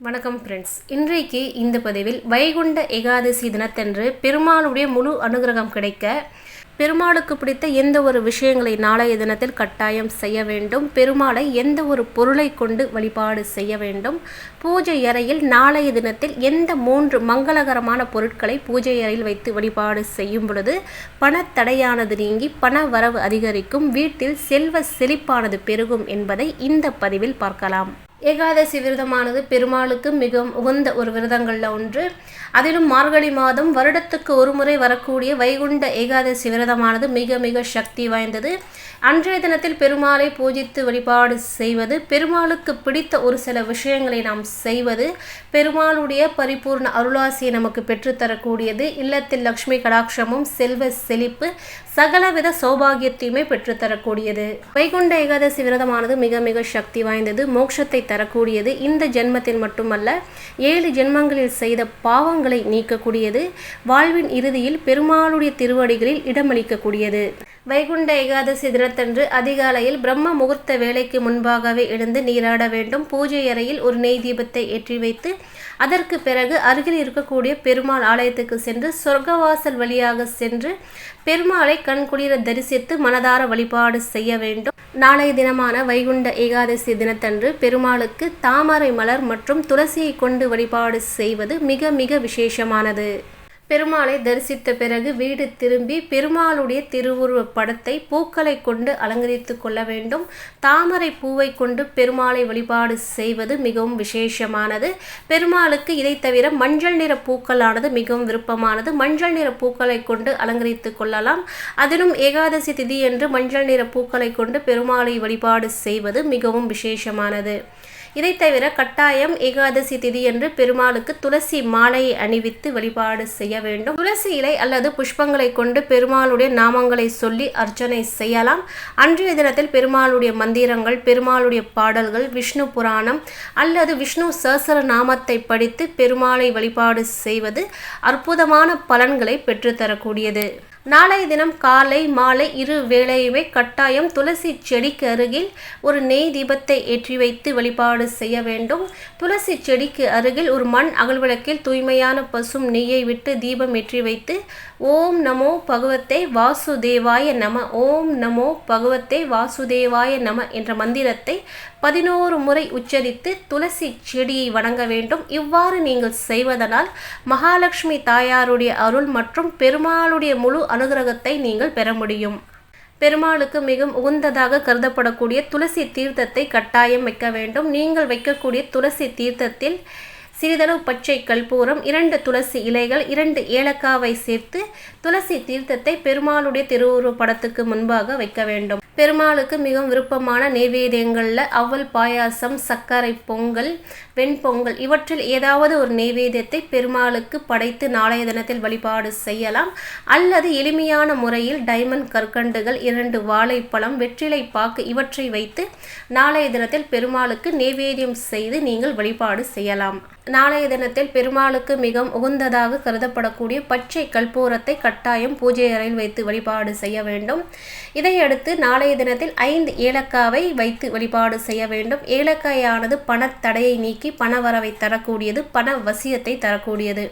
வணக்கம் ஃப்ரெண்ட்ஸ் இன்றைக்கு இந்த பதிவில் வைகுண்ட ஏகாதசி தினத்தன்று பெருமாளுடைய முழு அனுகிரகம் கிடைக்க பெருமாளுக்கு பிடித்த எந்த ஒரு விஷயங்களை நாளைய தினத்தில் கட்டாயம் செய்ய வேண்டும் பெருமாளை எந்த ஒரு பொருளை கொண்டு வழிபாடு செய்ய வேண்டும் பூஜை அறையில் நாளைய தினத்தில் எந்த மூன்று மங்களகரமான பொருட்களை பூஜை அறையில் வைத்து வழிபாடு செய்யும் பொழுது பணத்தடையானது நீங்கி பண வரவு அதிகரிக்கும் வீட்டில் செல்வ செழிப்பானது பெருகும் என்பதை இந்த பதிவில் பார்க்கலாம். ஏகாதசி விரதமானது பெருமாளுக்கு மிகவும் உகந்த ஒரு விரதங்களில் ஒன்று. அதிலும் மார்கழி மாதம் வருடத்துக்கு ஒரு முறை வரக்கூடிய வைகுண்ட ஏகாதசி விரதமானது மிக மிக சக்தி வாய்ந்தது. அன்றைய தினத்தில் பெருமாளை பூஜித்து வழிபாடு செய்வது பெருமாளுக்கு பிடித்த ஒரு சில விஷயங்களை நாம் செய்வது பெருமாளுடைய பரிபூர்ண அருளாசியை நமக்கு பெற்றுத்தரக்கூடியது இல்லத்தில் லக்ஷ்மி கடாட்சமும் செல்வ செழிப்பு சகலவித சௌபாகியத்தையுமே பெற்றுத்தரக்கூடியது வைகுண்ட ஏகாதசி விரதமானது மிக மிக சக்தி வாய்ந்தது. மோட்சத்தை தரக்கூடியது. இந்த ஜென்மத்தில் மட்டுமல்ல ஏழு ஜென்மங்களில் செய்த பாவங்களை நீக்கக்கூடியது. வாழ்வின் இறுதியில் பெருமாளுடைய திருவடிகளில் இடமளிக்கக்கூடியது. வைகுண்ட ஏகாதசி தினத்தன்று அதிகாலையில் பிரம்ம முகூர்த்த வேலைக்கு முன்பாகவே எழுந்து நீராட வேண்டும். பூஜை அறையில் ஒரு நெய் தீபத்தை ஏற்றி வைத்து அதற்கு பிறகு அருகில் இருக்கக்கூடிய பெருமாள் ஆலயத்துக்கு சென்று சொர்க்கவாசல் வழியாக சென்று பெருமாளை கண்குளிர தரிசித்து மனதார வழிபாடு செய்ய வேண்டும். நாளைய தினமான வைகுண்ட ஏகாதசி தினத்தன்று பெருமாளுக்கு தாமரை மலர் மற்றும் துளசியை கொண்டு வழிபாடு செய்வது மிக மிக விசேஷமானது. பெருமாளை தரிசித்த பிறகு வீடு திரும்பி பெருமாளுடைய திருவுருவப் படத்தை பூக்களை கொண்டு அலங்கரித்து கொள்ள வேண்டும். தாமரை பூவை கொண்டு பெருமாளை வழிபாடு செய்வது மிகவும் விசேஷமானது. பெருமாளுக்கு இதை தவிர மஞ்சள் நிற பூக்களானது மிகவும் விருப்பமானது. மஞ்சள் நிற பூக்களை கொண்டு அலங்கரித்து கொள்ளலாம். அதிலும் ஏகாதசி திதி என்று மஞ்சள் நிற பூக்களை கொண்டு பெருமாளை வழிபாடு செய்வது மிகவும் விசேஷமானது. இதை தவிர கட்டாயம் ஏகாதசி திதி என்று பெருமாளுக்கு துளசி மாலையை அணிவித்து வழிபாடு செய்ய வேண்டும். துளசி இலை அல்லது புஷ்பங்களை கொண்டு பெருமாளுடைய நாமங்களை சொல்லி அர்ச்சனை செய்யலாம். அன்றைய தினத்தில் பெருமாளுடைய மந்திரங்கள் பெருமாளுடைய பாடல்கள் விஷ்ணு புராணம் அல்லது விஷ்ணு சசர நாமத்தை படித்து பெருமாளை வழிபாடு செய்வது அற்புதமான பலன்களை பெற்றுத்தரக்கூடியது. நாளைய தினம் காலை மாலை இரு வேளையுமே கட்டாயம் துளசி செடிக்கு அருகில் ஒரு நெய் தீபத்தை ஏற்றி வைத்து வழிபாடு செய்ய வேண்டும். துளசி செடிக்கு அருகில் ஒரு மண் அகல்விளக்கில் தூய்மையான பசும் நெய்யை விட்டு தீபம் ஏற்றி வைத்து ஓம் நமோ பகவத்தை வாசுதேவாய நம ஓம் நமோ பகவத்தை வாசுதேவாய நம என்ற மந்திரத்தை பதினோரு முறை உச்சரித்து துளசி செடியை வணங்க வேண்டும். இவ்வாறு நீங்கள் செய்வதனால் மகாலட்சுமி தாயாருடைய அருள் மற்றும் பெருமாளுடைய முழு அனுகிரகத்தை நீங்கள் பெற முடியும். பெருமாளுக்கு மிகவும் உகந்ததாக கருதப்படக்கூடிய துளசி தீர்த்தத்தை கட்டாயம் வைக்க வேண்டும். நீங்கள் வைக்கக்கூடிய துளசி தீர்த்தத்தில் சிறிதளவு பச்சை கற்பூரம் இரண்டு துளசி இலைகள் இரண்டு ஏலக்காவை சேர்த்து துளசி தீர்த்தத்தை பெருமாளுடைய திருவுருவ படத்துக்கு முன்பாக வைக்க வேண்டும். பெருமாளுக்கு மிகவும் விருப்பமான நெய்வேதியங்களில் அவல் பாயாசம் சர்க்கரை பொங்கல் வெண்பொங்கல் இவற்றில் ஏதாவது ஒரு நெய்வேதியத்தை பெருமாளுக்கு படைத்து நாளைய தினத்தில் வழிபாடு செய்யலாம். அல்லது எளிமையான முறையில் டைமண்ட் கற்கண்டுகள் இரண்டு வாழைப்பழம் வெற்றிலை பாக்கு இவற்றை வைத்து நாளைய தினத்தில் பெருமாளுக்கு நெய்வேதியம் செய்து நீங்கள் வழிபாடு செய்யலாம். நாளைய தினத்தில் பெருமாளுக்கு மிகவும் உகந்ததாக கருதப்படக்கூடிய பச்சை கற்பூரத்தை கட்டாயம் பூஜை அறையில் வைத்து வழிபாடு செய்ய வேண்டும். இதையடுத்து நாளைய தினத்தில் ஐந்து ஏலக்காவை வைத்து வழிபாடு செய்ய வேண்டும். ஏலக்காயானது பணத்தடையை நீக்கி பணவரவை தரக்கூடியது பண வசியத்தை தரக்கூடியது.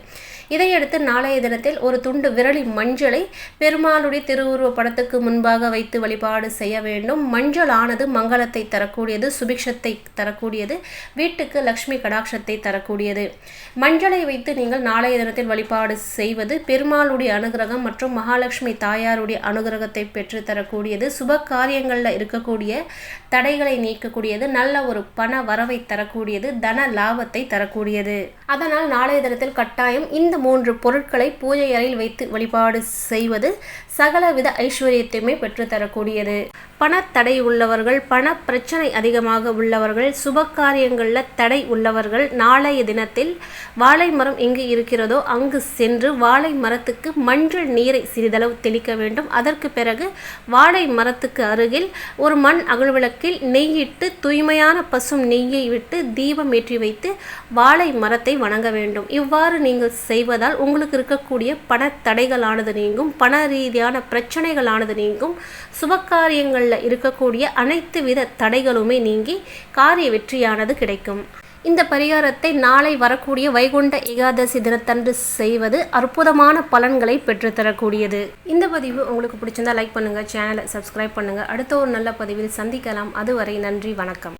இதையடுத்து நாளைய தினத்தில் ஒரு துண்டு விரலி மஞ்சளை பெருமாளுடைய திருவுருவ படத்துக்கு முன்பாக வைத்து வழிபாடு செய்ய வேண்டும். மஞ்சள் ஆனது மங்களத்தை தரக்கூடியது சுபிக்ஷத்தை தரக்கூடியது வீட்டுக்கு லக்ஷ்மி கடாட்சத்தை தரக்கூடியது. கூடியது மஞ்சளை வைத்து நீங்கள் நாளைய தினத்தில் வழிபாடு செய்வது பெருமாளுடைய அனுகிரகம் மற்றும் மகாலட்சுமி தாயாருடைய அனுகிரகத்தை பெற்றுத்தரக்கூடியது. சுப காரியங்களில் இருக்கக்கூடிய தடைகளை நீக்கக்கூடியது. நல்ல ஒரு பண வரவை தரக்கூடியது. தன லாபத்தை தரக்கூடியது. அதனால் நாளைய தினத்தில் கட்டாயம் இந்த மூன்று பொருட்களை பூஜை அறையில் வைத்து வழிபாடு செய்வது சகலவித ஐஸ்வர்யத்தையுமே பெற்றுத்தரக்கூடியது. பணத்தடை உள்ளவர்கள் பண பிரச்சனை அதிகமாக உள்ளவர்கள் சுப காரியங்களில் தடை உள்ளவர்கள் நாளைய தினத்தில் வாழை மரம் எங்கு இருக்கிறதோ அங்கு சென்று வாழை மரத்துக்கு மஞ்சள் நீரை சிறிதளவு தெளிக்க வேண்டும். அதற்கு பிறகு வாழை மரத்துக்கு அருகில் ஒரு மண் அகழ்விளக்கில் நெய்யிட்டு தூய்மையான பசும் நெய்யை விட்டு தீபம் ஏற்றி வைத்து வாழை மரத்தை வணங்க வேண்டும். இவ்வாறு நீங்கள் செய்வதால் உங்களுக்கு இருக்கக்கூடிய பண தடைகளானது நீங்கும் பண ரீதியான பிரச்சனைகளானது நீங்கும் சுபகாரியங்களில் இருக்கக்கூடிய அனைத்து வித தடைகளுமே நீங்கி காரிய வெற்றியானது கிடைக்கும். இந்த பரிகாரத்தை நாளை வரக்கூடிய வைகுண்ட ஏகாதசி தினத்தன்று செய்வது அற்புதமான பலன்களை பெற்றுத்தரக்கூடியது. இந்த பதிவு உங்களுக்கு பிடிச்சிருந்தா லைக் பண்ணுங்கள் சேனலை சப்ஸ்கிரைப் பண்ணுங்கள் அடுத்த ஒரு நல்ல பதிவில் சந்திக்கலாம். அதுவரை நன்றி வணக்கம்.